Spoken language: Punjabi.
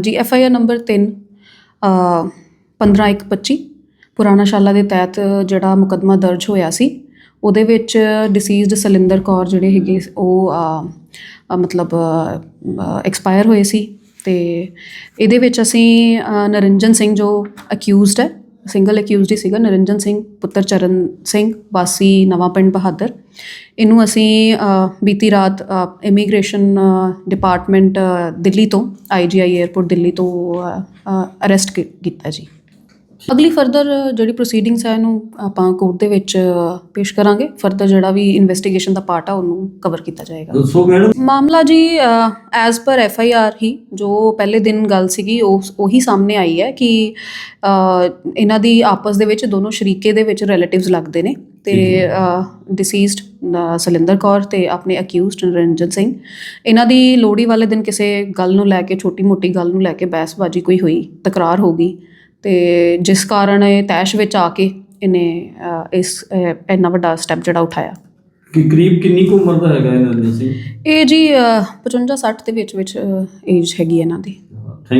ਜੀ ਐਫ ਆਈ ਆਰ ਨੰਬਰ 3 15125 ਪੁਰਾਣਾ ਸ਼ਾਲਾ ਦੇ ਤਹਿਤ ਜਿਹੜਾ ਮੁਕੱਦਮਾ ਦਰਜ ਹੋਇਆ ਸੀ ਉਹਦੇ ਵਿੱਚ ਡਿਸੀਜ਼ਡ ਸਲਿੰਦਰ ਕੌਰ ਜਿਹੜੇ ਹੈਗੇ ਉਹ ਮਤਲਬ ਐਕਸਪਾਇਰ ਹੋਏ ਸੀ ਤੇ ਇਹਦੇ ਵਿੱਚ ਅਸੀਂ ਅ, ਨਰਿੰਜਨ ਸਿੰਘ ਜੋ ਅਕਿਊਜ਼ਡ ਹੈ ਸਿੰਗਲ ਅਕਿਊਜ਼ਡ ਹੀ ਸੀਗਾ, ਨਰਿੰਜਨ ਸਿੰਘ, ਪੁੱਤਰ ਚਰਨ ਸਿੰਘ, ਵਾਸੀ ਨਵਾਂ ਪਿੰਡ ਬਹਾਦਰ। ਇਹਨੂੰ ਅਸੀਂ ਬੀਤੀ ਰਾਤ ਇਮੀਗ੍ਰੇਸ਼ਨ ਡਿਪਾਰਟਮੈਂਟ ਦਿੱਲੀ ਤੋਂ ਆਈਜੀਆਈ 에ਅਰਪੋਰਟ ਦਿੱਲੀ ਤੋਂ ਅਰੈਸਟ ਕੀਤਾ ਜੀ। ਅਗਲੀ ਫਰਦਰ ਜਿਹੜੀ ਪ੍ਰੋਸੀਡਿੰਗਸ ਹੈ ਇਹਨੂੰ ਆਪਾਂ ਕੋਰਟ ਦੇ ਵਿੱਚ ਪੇਸ਼ ਕਰਾਂਗੇ। ਫਰਦਰ ਜਿਹੜਾ ਵੀ ਇਨਵੈਸਟੀਗੇਸ਼ਨ ਦਾ ਪਾਰਟ ਆ ਉਹਨੂੰ ਕਵਰ ਕੀਤਾ ਜਾਏਗਾ। ਦੱਸੋ ਮੈਡਮ ਮਾਮਲਾ ਜੀ as per F I R ਹੀ ਜੋ ਪਹਿਲੇ ਦਿਨ ਗੱਲ ਸੀਗੀ ਉਹ ਉਹੀ ਸਾਹਮਣੇ ਆਈ ਹੈ ਕਿ ਅ, ਇਹਨਾਂ ਦੀ ਆਪਸ ਦੇ ਵਿੱਚ ਦੋਨੋਂ ਸ਼ਰੀਕੇ ਦੇ ਵਿੱਚ ਰਿਲੇਟਿਵਸ ਲੱਗਦੇ ਨੇ। ਤੇ ਡਿਸੀਜ਼ਡ ਸਲਿੰਦਰ ਕੌਰ ਤੇ ਆਪਣੇ ਅਕਿਊਜ਼ਡ ਨਰਿੰਜਨ ਸਿੰਘ। ਇਹਨਾਂ ਦੀ ਲੋਹੜੀ ਵਾਲੇ ਦਿਨ ਕਿਸੇ ਗੱਲ ਨੂੰ ਲੈ ਕੇ ਛੋਟੀ ਮੋਟੀ ਗੱਲ ਨੂੰ ਲੈ ਕੇ ਬਹਿਸਬਾਜ਼ੀ ਕੋਈ ਹੋਈ ਤਕਰਾਰ ਹੋ ਗਈ। ਤੇ ਜਿਸ ਕਾਰਨ ਇਹ ਤੈਸ਼ ਵਿੱਚ ਆ ਕੇ ਇਹਨੇ ਅ, ਇਸ ਅ, ਇੰਨਾ ਵੱਡਾ ਸਟੈਪ ਜਿਹੜਾ ਉਠਾਇਆ। ਕਿ ਕਰੀਬ ਕਿੰਨੀ ਕੁ ਉਮਰ ਦਾ ਹੈਗਾ ਇਹ ਨਰਿੰਦਰ ਸਿੰਘ ਇਹ ਜੀ 55 60 ਦੇ ਵਿੱਚ ਵਿੱਚ ਏਜ ਹੈਗੀ ਹੈ ਇਹਨਾਂ ਦੀ।